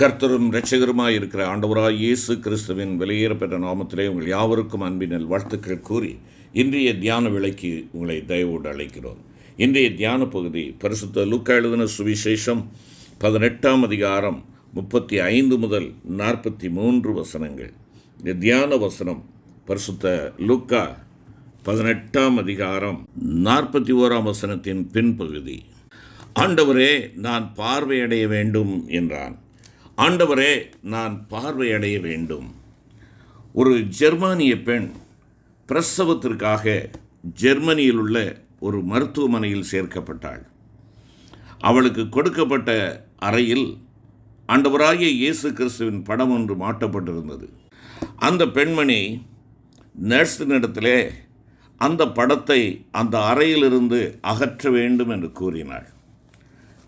கர்த்தரும் இரட்சகருமாய் இருக்கிற ஆண்டவராய் இயேசு கிறிஸ்துவின் வெளியேறப்பெற்ற நாமத்திலே உங்கள் யாவருக்கும் அன்பினல் வாழ்த்துக்கள் கூறி இன்றைய தியான விலைக்கு உங்களை தயவோடு அழைக்கிறோம். இன்றைய தியான பகுதி பரிசுத்த லூக்கா எழுதின சுவிசேஷம் பதினெட்டாம் அதிகாரம் முப்பத்தி ஐந்து முதல் நாற்பத்தி மூன்று வசனங்கள். இந்த தியான வசனம் பரிசுத்த லூக்கா பதினெட்டாம் அதிகாரம் நாற்பத்தி ஓராம் வசனத்தின் பின்பகுதி. ஆண்டவரே நான் பார்வையடைய வேண்டும் என்றான். ஆண்டவரே நான் பார்வையடைய வேண்டும். ஒரு ஜெர்மானிய பெண் பிரசவத்திற்காக ஜெர்மனியில் உள்ள ஒரு மருத்துவமனையில் சேர்க்கப்பட்டாள். அவளுக்கு கொடுக்கப்பட்ட அறையில் ஆண்டவராகிய இயேசு கிறிஸ்துவின் படம் ஒன்று மாட்டப்பட்டிருந்தது. அந்த பெண்மணி நர்ஸினிடத்திலே அந்த படத்தை அந்த அறையிலிருந்து அகற்ற வேண்டும் என்று கூறினாள்.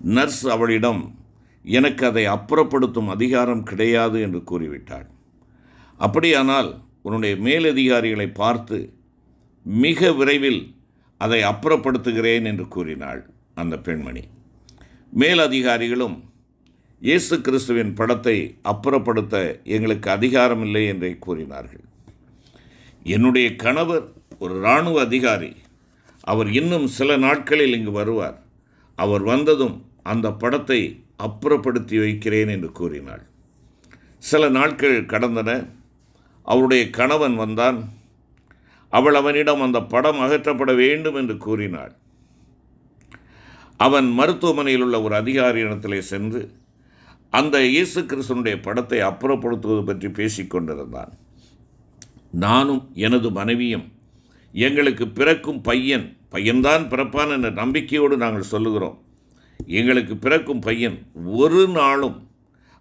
நர்ஸ் அவளிடம் எனக்கு அதை அப்புறப்படுத்தும் அதிகாரம் கிடையாது என்று கூறிவிட்டாள். அப்படியானால் உன்னுடைய மேலதிகாரிகளை பார்த்து மிக விரைவில் அதை அப்புறப்படுத்துகிறேன் என்று கூறினாள் அந்த பெண்மணி. மேலதிகாரிகளும் இயேசு கிறிஸ்துவின் படத்தை அப்புறப்படுத்த எங்களுக்கு அதிகாரம் இல்லை என்றே கூறினார்கள். என்னுடைய கணவர் ஒரு இராணுவ அதிகாரி. அவர் இன்னும் சில நாட்களில் இங்கு வருவார். அவர் வந்ததும் அந்த படத்தை அப்புறப்படுத்தி வைக்கிறேன் என்று கூறினாள். சில நாட்கள் கடந்தன. அவருடைய கணவன் வந்தான். அவள் அவனிடம் அந்த படம் அகற்றப்பட வேண்டும் என்று கூறினாள். அவன் மருத்துவமனையில் உள்ள ஒரு அதிகாரியிடத்திலே சென்று அந்த இயேசு கிறிஸ்தனுடைய படத்தை அப்புறப்படுத்துவது பற்றி பேசிக்கொண்டிருந்தான் நானும் எனது மனைவியும் எங்களுக்கு பிறக்கும் பையன் பையன்தான் பிறப்பான் என்ற நம்பிக்கையோடு நாங்கள் சொல்லுகிறோம். எங்களுக்கு பிறக்கும் பையன் ஒரு நாளும்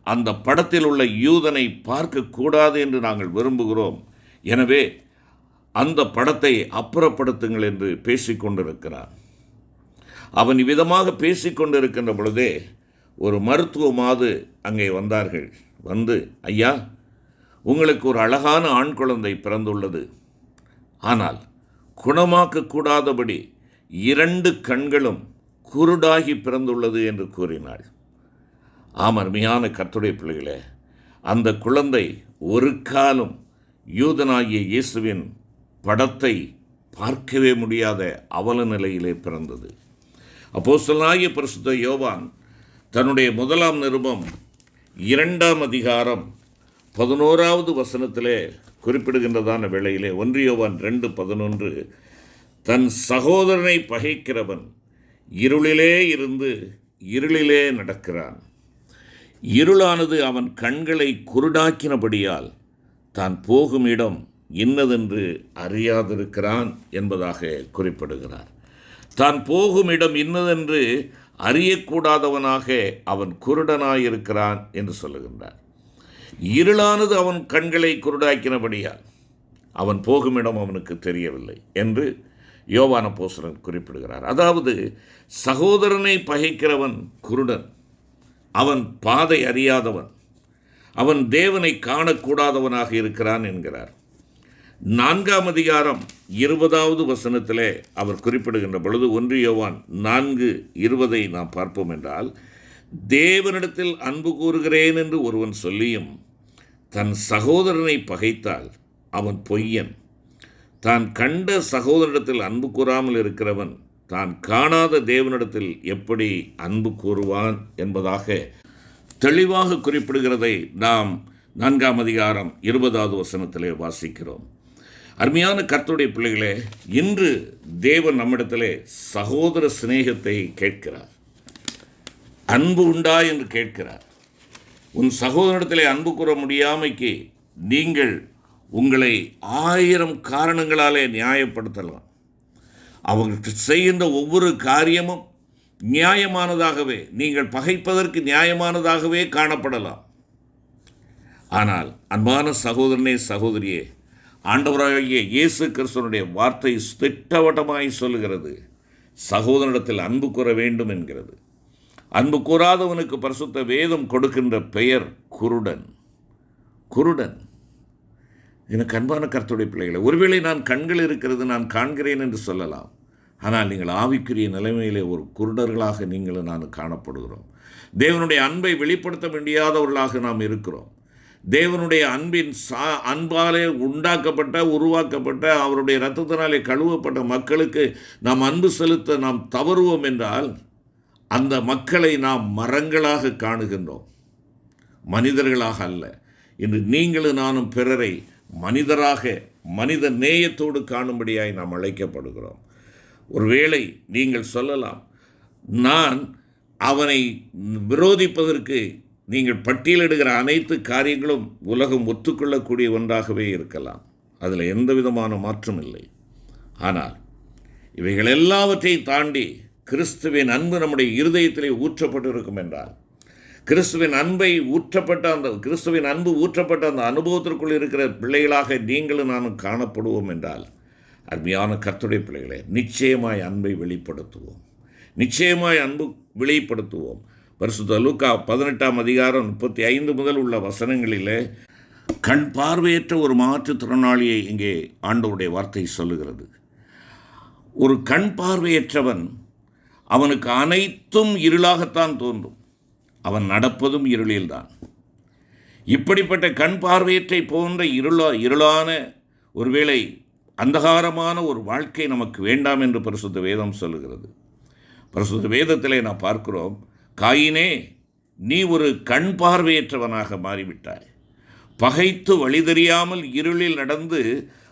அந்த படத்தில் உள்ள யூதனை பார்க்கக்கூடாது என்று நாங்கள் விரும்புகிறோம். எனவே அந்த படத்தை அப்புறப்படுத்துங்கள் என்று பேசிக்கொண்டிருக்கிறான். அவன் இவ்விதமாக பேசிக்கொண்டிருக்கின்ற பொழுதே ஒரு மருத்துவமாது அங்கே வந்தார்கள். வந்து ஐயா உங்களுக்கு ஒரு அழகான ஆண் குழந்தை பிறந்துள்ளது. ஆனால் குணமாக்கக்கூடாதபடி இரண்டு கண்களும் குருடாகி பிறந்துள்ளது என்று கூறினாள். ஆம் அருமையான கர்த்துடைய பிள்ளைகளே அந்த குழந்தை ஒரு காலம் யூதனாகிய இயேசுவின் படத்தை பார்க்கவே முடியாத அவல நிலையிலே பிறந்தது. அப்போ சொல்லாகிய பரிசுத்த யோவான் தன்னுடைய முதலாம் நிருபம் இரண்டாம் அதிகாரம் பதினோராவது வசனத்திலே குறிப்பிடுகின்றதான வேளையிலே ஒன்றியோவான் ரெண்டு பதினொன்று தன் சகோதரனை பகைக்கிறவன் இருளிலே இருந்து இருளிலே நடக்கிறான். இருளானது அவன் கண்களை குருடாக்கினபடியால் தான் போகும் இடம் இன்னதென்று அறியாதிருக்கிறான் என்பதாக குறிப்பிடுகிறார். தான் போகும் இடம் இன்னதென்று அறியக்கூடாதவனாக அவன் குருடனாயிருக்கிறான் என்று சொல்லுகின்றார். இருளானது அவன் கண்களை குருடாக்கினபடியால் அவன் போகும் இடம் அவனுக்கு தெரியவில்லை என்று யோவான போசரன் குறிப்பிடுகிறார். அதாவது சகோதரனை பகைக்கிறவன் குருடன் அவன் பாதை அறியாதவன் அவன் தேவனை காணக்கூடாதவனாக இருக்கிறான் என்கிறார். நான்காம் அதிகாரம் இருபதாவது வசனத்திலே அவர் குறிப்பிடுகின்ற பொழுது ஒன்று யோவான் நான்கு இருபதை நாம் பார்ப்போம் என்றால் தேவனிடத்தில் அன்பு கூறுகிறேன் என்று ஒருவன் சொல்லியும் தன் சகோதரனை பகைத்தால் அவன் பொய்யன். தான் கண்ட சகோதரிடத்தில் அன்பு கூறாமல் இருக்கிறவன் தான் காணாத தேவனிடத்தில் எப்படி அன்பு கூறுவான் என்பதாக தெளிவாக குறிப்பிடுகிறதை நாம் நான்காம் அதிகாரம் இருபதாவது வசனத்திலே வாசிக்கிறோம். அருமையான கர்த்துடைய பிள்ளைகளே இன்று தேவன் நம்மிடத்திலே சகோதர சிநேகத்தை கேட்கிறார். அன்பு உண்டா என்று கேட்கிறார். உன் சகோதரத்திலே அன்பு கூற முடியாமைக்கு நீங்கள் உங்களை ஆயிரம் காரணங்களாலே நியாயப்படுத்தலாம். அவங்களுக்கு செய்கின்ற ஒவ்வொரு காரியமும் நியாயமானதாகவே நீங்கள் பகைப்பதற்கு நியாயமானதாகவே காணப்படலாம். ஆனால் அன்பான சகோதரனே சகோதரியே ஆண்டவராகிய இயேசு கிறிஸ்தனுடைய வார்த்தை திட்டவட்டமாய் சொல்லுகிறது. சகோதரனிடத்தில் அன்பு கூற வேண்டும் என்கிறது. அன்பு கூறாதவனுக்கு பரிசுத்த வேதம் கொடுக்கின்ற பெயர் குருடன். குருடன். எனக்கு அன்பான கருத்துடைய பிள்ளைகளை ஒருவேளை நான் கண்கள் இருக்கிறது நான் காண்கிறேன் என்று சொல்லலாம். ஆனால் நீங்கள் ஆவிக்குரிய நிலைமையிலே ஒரு குருடர்களாக நீங்களும் நான் காணப்படுகிறோம். தேவனுடைய அன்பை வெளிப்படுத்த முடியாதவர்களாக நாம் இருக்கிறோம். தேவனுடைய அன்பின் சா அன்பாலே உண்டாக்கப்பட்ட உருவாக்கப்பட்ட அவருடைய இரத்தத்தினாலே கழுவப்பட்ட மக்களுக்கு நாம் அன்பு செலுத்த நாம் தவறுவோம் என்றால் அந்த மக்களை நாம் மரங்களாக காணுகின்றோம். மனிதர்களாக அல்ல. இன்று நீங்களும் நானும் பிறரை மனிதராக மனித நேயத்தோடு காணும்படியாய் நாம் அழைக்கப்படுகிறோம். ஒருவேளை நீங்கள் சொல்லலாம் நான் அவனை விரோதிப்பதற்கு நீங்கள் பட்டியலிடுகிற அனைத்து காரியங்களும் உலகம் ஒத்துக்கொள்ளக்கூடிய ஒன்றாகவே இருக்கலாம். அதில் எந்த விதமான மாற்றம் இல்லை. ஆனால் இவைகள் எல்லாவற்றையும் தாண்டி கிறிஸ்துவின் அன்பு நம்முடைய இருதயத்திலே ஊற்றப்பட்டிருக்கும் என்றால் கிறிஸ்துவின் அன்பை ஊற்றப்பட்ட அந்த கிறிஸ்துவின் அன்பு ஊற்றப்பட்ட அந்த அனுபவத்திற்குள் இருக்கிற பிள்ளைகளாக நீங்களும் நானும் காணப்படுவோம் என்றால் அருமையான கர்த்துடைய பிள்ளைகளே நிச்சயமாய் அன்பை வெளிப்படுத்துவோம். நிச்சயமாய் அன்பு வெளிப்படுத்துவோம். பரிசுத்த லூக்கா பதினெட்டாம் அதிகாரம் முப்பத்தி ஐந்து முதல் உள்ள வசனங்களிலே கண் பார்வையற்ற ஒரு மாற்றுத்திறனாளியை இங்கே ஆண்டவருடைய வார்த்தை சொல்லுகிறது. ஒரு கண் பார்வையற்றவன் அவனுக்கு அனைத்தும் இருளாகத்தான் தோன்றும். அவன் நடப்பதும் இருளில்தான். இப்படிப்பட்ட கண் பார்வையற்றை போன்ற இருளா இருளான ஒருவேளை அந்தகாரமான ஒரு வாழ்க்கை நமக்கு வேண்டாம் என்று பரிசுத்த வேதம் சொல்லுகிறது. பரிசுத்த வேதத்தில் நான் பார்க்கிறோம் காயினே நீ ஒரு கண் பார்வையற்றவனாக மாறிவிட்டாய். பகைத்து வழிதெரியாமல் இருளில் நடந்து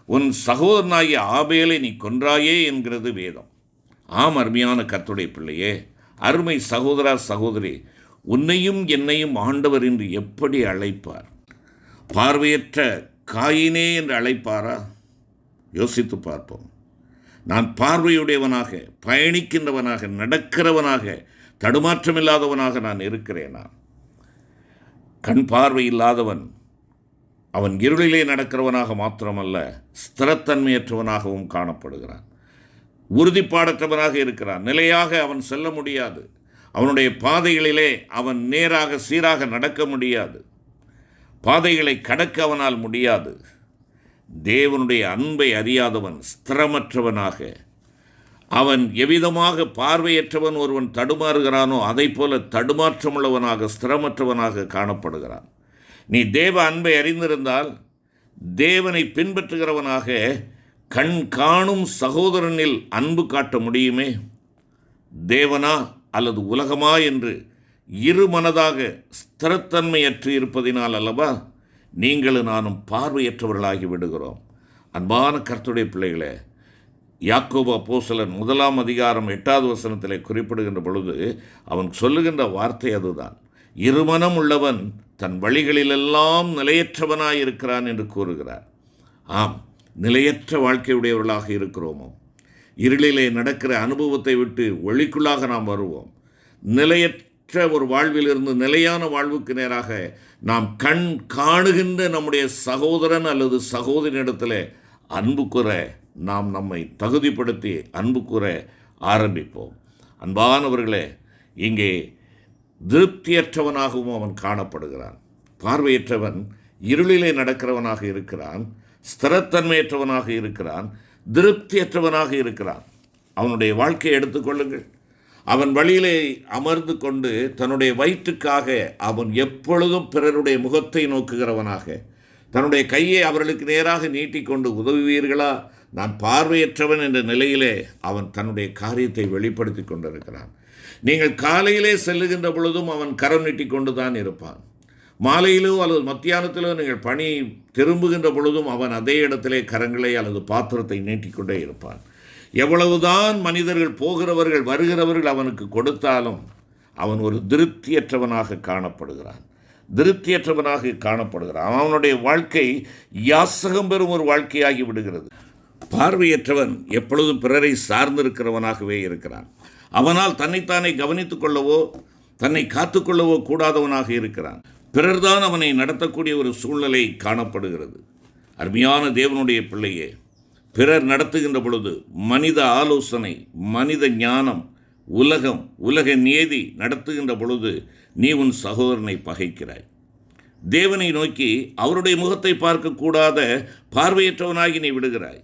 உன் சகோதரனாகிய ஆபேலை நீ கொன்றாயே என்கிறது வேதம். ஆம் அருமையான கத்துடைய பிள்ளையே அருமை சகோதரா சகோதரி உன்னையும் என்னையும் ஆண்டவர் என்று எப்படி அழைப்பார்? பார்வையற்ற காயினே என்று அழைப்பாரா? யோசித்து பார்ப்போம். நான் பார்வையுடையவனாக பயணிக்கின்றவனாக நடக்கிறவனாக தடுமாற்றமில்லாதவனாக நான் இருக்கிறேனா? கண் பார்வை இல்லாதவன் அவன் இருளிலே நடக்கிறவனாக மாத்திரமல்ல ஸ்திரத்தன்மையற்றவனாகவும் காணப்படுகிறான். உறுதிப்பாடற்றவனாக இருக்கிறான். நிலையாக அவன் செல்ல முடியாது. அவனுடைய பாதைகளிலே அவன் நேராக சீராக நடக்க முடியாது. பாதைகளை கடக்க அவனால் முடியாது. தேவனுடைய அன்பை அறியாதவன் ஸ்திரமற்றவனாக அவன் எவ்விதமாக பார்வையற்றவன் ஒருவன் தடுமாறுகிறானோ அதை போல தடுமாற்றமுள்ளவனாக ஸ்திரமற்றவனாக காணப்படுகிறான். நீ தேவ அன்பை அறிந்திருந்தால் தேவனை பின்பற்றுகிறவனாக கண் காணும் சகோதரனில் அன்பு காட்ட முடியுமே? தேவனா? அல்லது உலகமா என்று இருமனதாக ஸ்திரத்தன்மையற்று இருப்பதினால் அல்லவா நீங்களும் நானும் பார்வையற்றவர்களாகி விடுகிறோம். அன்பான கர்த்துடைய பிள்ளைகளே யாக்கோபா போசலன் முதலாம் அதிகாரம் எட்டாவது வசனத்திலே குறிப்பிடுகின்ற பொழுது அவன் சொல்லுகின்ற வார்த்தை அதுதான். இருமனம் உள்ளவன் தன் வழிகளிலெல்லாம் நிலையற்றவனாயிருக்கிறான் என்று கூறுகிறார். ஆம் நிலையற்ற வாழ்க்கையுடையவர்களாக இருக்கிறோமோ? இருளிலே நடக்கிற அனுபவத்தை விட்டு ஒளிக்குள்ளாக நாம் வருவோம். நிலையற்ற ஒரு வாழ்விலிருந்து நிலையான வாழ்வுக்கு நேராக நாம் கண் காணுகின்ற நம்முடைய சகோதரன் அல்லது சகோதரியிடத்தில் அன்பு கூற நாம் நம்மை தகுதிப்படுத்தி அன்பு கூற ஆரம்பிப்போம். அன்பானவர்களே இங்கே திருப்தியற்றவனாகவும் அவன் காணப்படுகிறான். பார்வையற்றவன் இருளிலே நடக்கிறவனாக இருக்கிறான். ஸ்திரத்தன்மையற்றவனாக இருக்கிறான். திருப்தியற்றவனாக இருக்கிறான். அவனுடைய வாழ்க்கையை எடுத்துக்கொள்ளுங்கள் அவன் வழியிலே அமர்ந்து கொண்டு தன்னுடைய வயிற்றுக்காக அவன் எப்பொழுதும் பிறருடைய முகத்தை நோக்குகிறவனாக தன்னுடைய கையை அவர்களுக்கு நேராக நீட்டிக்கொண்டு உதவுவீர்களா? நான் பார்வையற்றவன் என்ற நிலையிலே அவன் தன்னுடைய காரியத்தை வெளிப்படுத்தி கொண்டிருக்கிறான். நீங்கள் காலையிலே செல்லுகின்ற பொழுதும் அவன் கரம் நீட்டிக்கொண்டு தான் இருப்பான். மாலையிலோ அல்லது மத்தியானத்திலோ நீங்கள் பணி திரும்புகின்ற பொழுதும் அவன் அதே இடத்திலே கரங்களை அல்லது பாத்திரத்தை நீட்டிக்கொண்டே இருப்பான். எவ்வளவுதான் மனிதர்கள் போகிறவர்கள் வருகிறவர்கள் அவனுக்கு கொடுத்தாலும் அவன் ஒரு திருப்தியற்றவனாக காணப்படுகிறான். திருப்தியற்றவனாக காணப்படுகிறான். அவனுடைய வாழ்க்கை யாசகம் பெறும் ஒரு வாழ்க்கையாகி விடுகிறது. பார்வையற்றவன் எப்பொழுதும் பிறரை சார்ந்திருக்கிறவனாகவே இருக்கிறான். அவனால் தன்னைத்தானே கவனித்துக் கொள்ளவோ தன்னை காத்துக்கொள்ளவோ கூடாதவனாக இருக்கிறான். பிறர்தான் அவனை நடத்தக்கூடிய ஒரு சூழ்நிலை காணப்படுகிறது. அருமையான தேவனுடைய பிள்ளையே பிறர் நடத்துகின்ற பொழுது மனித ஆலோசனை மனித ஞானம் உலகம் உலக நியதி நடத்துகின்ற பொழுது நீ உன் சகோதரனை பகைக்கிறாய். தேவனை நோக்கி அவருடைய முகத்தை பார்க்கக்கூடாத பார்வையற்றவனாகி நீ விடுகிறாய்.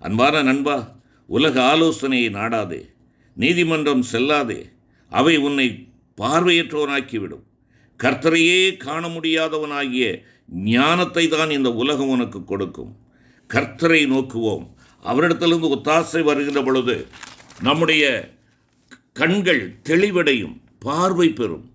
அன்பான நண்பா உலக ஆலோசனையை நாடாதே நீதிமன்றம் செல்லாதே அவை உன்னை பார்வையற்றவனாக்கிவிடும். கர்த்தரையே காண முடியாதவனாகிய ஞானத்தை தான் இந்த உலகம் உனக்கு கொடுக்கும். கர்த்தரை நோக்குவோம். அவரிடத்திலிருந்து ஒத்தாசை வருகின்ற பொழுது நம்முடைய கண்கள் தெளிவடையும் பார்வை பெறும்.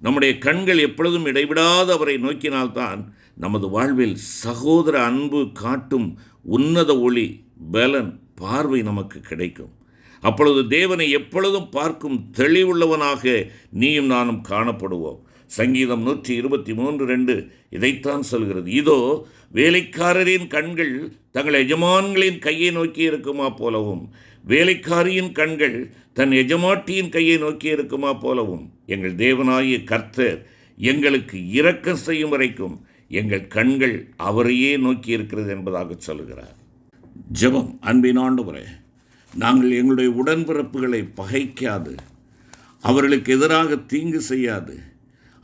நம்முடைய கண்கள் எப்பொழுதும் இடைவிடாது அவரை நோக்கினால்தான் நமது வாழ்வில் சகோதர அன்பு காட்டும் உன்னத ஒளி பலன் பார்வை நமக்கு கிடைக்கும். அப்பொழுது தேவனை எப்பொழுதும் பார்க்கும் தெளிவுள்ளவனாக நீயும் நானும் காணப்படுவோம். சங்கீதம் நூற்றி இருபத்தி மூன்று ரெண்டு இதைத்தான் சொல்கிறது. இதோ வேலைக்காரரின் கண்கள் தங்கள் எஜமான்களின் கையை நோக்கி இருக்குமா போலவும் வேலைக்காரியின் கண்கள் தன் எஜமாட்டியின் கையை நோக்கி இருக்குமா போலவும் எங்கள் தேவனாகிய கர்த்தர் எங்களுக்கு இரக்கம் செய்யும் வரைக்கும் எங்கள் கண்கள் அவரையே நோக்கி இருக்கிறது என்பதாக சொல்கிறார் ஜெபம். அன்பின் ஆண்டவரே நாங்கள் எங்களுடைய உடன்பிறப்புகளை பகைக்காது அவர்களுக்கு எதிராக தீங்கு செய்யாது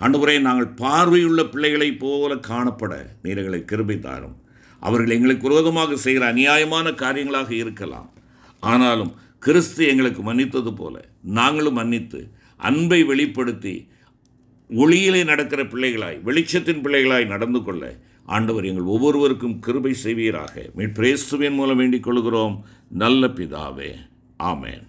ஆண்டவரே நாங்கள் பார்வையுள்ள பிள்ளைகளைப் போல காணப்பட நீர் எங்களை கிருபை தாரும் அவர்கள் எங்களுக்கு விரோதமாக செய்கிற அநியாயமான காரியங்களாக இருக்கலாம். ஆனாலும் கிறிஸ்து எங்களுக்கு மன்னித்தது போல நாங்களும் மன்னித்து அன்பை வெளிப்படுத்தி ஒளியிலே நடக்கிற பிள்ளைகளாய் வெளிச்சத்தின் பிள்ளைகளாய் நடந்து கொள்ள ஆண்டவர் எங்கள் ஒவ்வொருவருக்கும் கிருபை செய்வீராக. மீட்பிரேசுவின் மூலம் வேண்டிக் கொள்கிறோம். நல்ல பிதாவே. ஆமேன்.